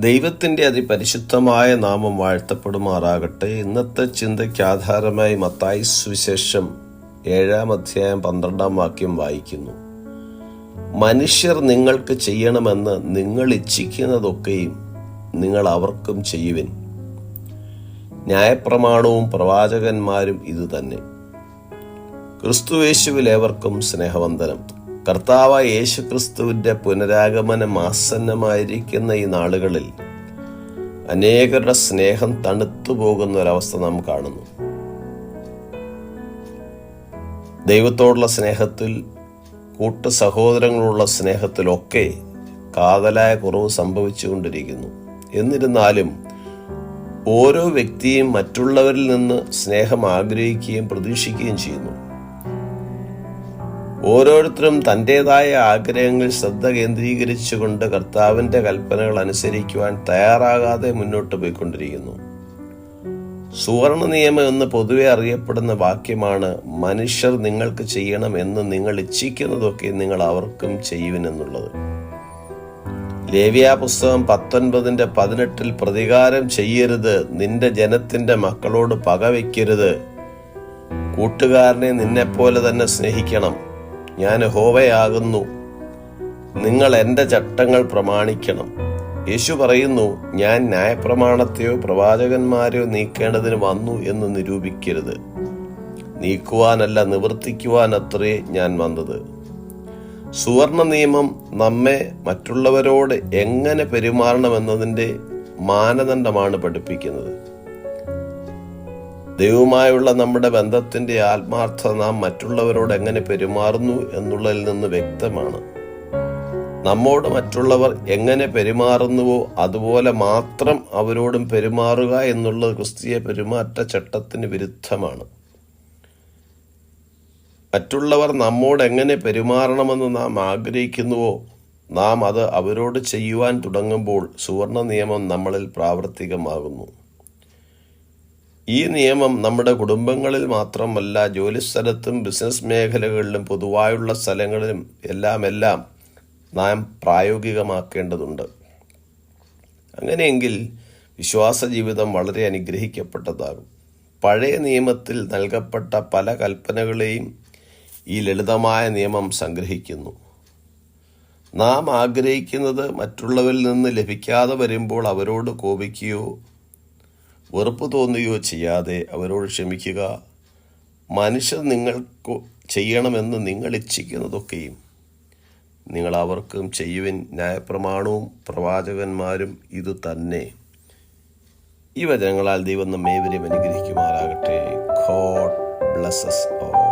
ദൈവത്തിന്റെ അതിപരിശുദ്ധമായ നാമം വാഴ്ത്തപ്പെടുമാറാകട്ടെ. ഇന്നത്തെ ചിന്തയ്ക്ക് ആധാരമായി മത്തായി സുവിശേഷം ഏഴാം അധ്യായം പന്ത്രണ്ടാം വാക്യം വായിക്കുന്നു. മനുഷ്യർ നിങ്ങൾക്ക് ചെയ്യണമെന്ന് നിങ്ങൾ ഇച്ഛിക്കുന്നതൊക്കെയും നിങ്ങൾ അവർക്കും ചെയ്യുവിൻ. ന്യായപ്രമാണവും പ്രവാചകന്മാരും ഇതുതന്നെ. തന്നെ ക്രിസ്തുവേശുവിലേവർക്കും സ്നേഹവന്ദനം. കർത്താവായ യേശു ക്രിസ്തുവിന്റെ പുനരാഗമനം ആസന്നമായിരിക്കുന്ന ഈ നാളുകളിൽ അനേകരുടെ സ്നേഹം തണുത്തു പോകുന്ന ഒരവസ്ഥ നാം കാണുന്നു. ദൈവത്തോടുള്ള സ്നേഹത്തിൽ കൂട്ടു സഹോദരങ്ങളുള്ള സ്നേഹത്തിലൊക്കെ കാതലായ കുറവ് സംഭവിച്ചുകൊണ്ടിരിക്കുന്നു. എന്നിരുന്നാലും ഓരോ വ്യക്തിയും മറ്റുള്ളവരിൽ നിന്ന് സ്നേഹം ആഗ്രഹിക്കുകയും പ്രതീക്ഷിക്കുകയും ചെയ്യുന്നു. ഓരോരുത്തരും തന്റെതായ ആഗ്രഹങ്ങൾ ശ്രദ്ധ കേന്ദ്രീകരിച്ചുകൊണ്ട് കർത്താവിന്റെ കൽപ്പനകൾ അനുസരിക്കുവാൻ തയ്യാറാകാതെ മുന്നോട്ട് പോയിക്കൊണ്ടിരിക്കുന്നു. സുവർണ നിയമം എന്ന് പൊതുവെ അറിയപ്പെടുന്ന വാക്യമാണ് മനുഷ്യർ നിങ്ങൾക്ക് ചെയ്യണം എന്ന് നിങ്ങൾ ഇച്ഛിക്കുന്നതൊക്കെ നിങ്ങൾ അവർക്കും ചെയ്യുവിനെന്നുള്ളത് ലേവ്യ പുസ്തകം പത്തൊൻപതിന്റെ പതിനെട്ടിൽ പ്രതികാരം ചെയ്യരുത് നിന്റെ ജനത്തിന്റെ മക്കളോട് പകവയ്ക്കരുത് കൂട്ടുകാരനെ നിന്നെപ്പോലെ തന്നെ സ്നേഹിക്കണം. ഞാൻ ഹോവയാകുന്നു. നിങ്ങൾ എന്റെ ചട്ടങ്ങൾ പ്രമാണിക്കണം. യേശു പറയുന്നു ഞാൻ ന്യായപ്രമാണത്തെയോ പ്രവാചകന്മാരെയോ നീക്കേണ്ടതിന് വന്നു എന്ന് നിരൂപിക്കരുത്. നീക്കുവാനല്ല നിവർത്തിക്കുവാൻ അത്രേ ഞാൻ വന്നത്. സുവർണ നിയമം നമ്മെ മറ്റുള്ളവരോട് എങ്ങനെ പെരുമാറണമെന്നതിന്റെ മാനദണ്ഡമാണ് പഠിപ്പിക്കുന്നത്. ദൈവവുമായുള്ള നമ്മുടെ ബന്ധത്തിന്റെ ആത്മാർത്ഥത നാം മറ്റുള്ളവരോട് എങ്ങനെ പെരുമാറുന്നു എന്നുള്ളതിൽ നിന്ന് വ്യക്തമാണ്. നമ്മോട് മറ്റുള്ളവർ എങ്ങനെ പെരുമാറുന്നുവോ അതുപോലെ മാത്രം അവരോടും പെരുമാറുക എന്നുള്ളത് ക്രിസ്തീയ പെരുമാറ്റ ചട്ടത്തിന് വിരുദ്ധമാണ്. മറ്റുള്ളവർ നമ്മോട് എങ്ങനെ പെരുമാറണമെന്ന് നാം ആഗ്രഹിക്കുന്നുവോ നാം അത് അവരോട് ചെയ്യുവാൻ തുടങ്ങുമ്പോൾ സുവർണ നിയമം നമ്മളിൽ പ്രാവർത്തികമാകുന്നു. ഈ നിയമം നമ്മുടെ കുടുംബങ്ങളിൽ മാത്രമല്ല ജോലിസ്ഥലത്തും ബിസിനസ് മേഖലകളിലും പൊതുവായുള്ള സ്ഥലങ്ങളിലും എല്ലാം എല്ലാം നാം പ്രായോഗികമാക്കേണ്ടതുണ്ട്. അങ്ങനെയെങ്കിൽ വിശ്വാസ ജീവിതം വളരെ അനുഗ്രഹിക്കപ്പെട്ടതാകും. പഴയ നിയമത്തിൽ നൽകപ്പെട്ട പല കൽപ്പനകളെയും ഈ ലളിതമായ നിയമം സംഗ്രഹിക്കുന്നു. നാം ആഗ്രഹിക്കുന്നത് മറ്റുള്ളവരിൽ നിന്ന് ലഭിക്കാതെ വരുമ്പോൾ അവരോട് കോപിക്കുകയോ വെറുപ്പ് തോന്നുകയോ ചെയ്യാതെ അവരോട് ക്ഷമിക്കുക. മനുഷ്യർ നിങ്ങൾക്ക് ചെയ്യണമെന്ന് നിങ്ങൾ ഇച്ഛിക്കുന്നതൊക്കെയും നിങ്ങൾ അവർക്കും ചെയ്യുവിൻ ന്യായപ്രമാണവും പ്രവാചകന്മാരും ഇത് തന്നെ. ഈ വചനങ്ങളാൽ ദൈവം നമ്മേവരെയും അനുഗ്രഹിക്കുമാറാകട്ടെ. ഗോഡ് ബ്ലസ്സസ് ഓ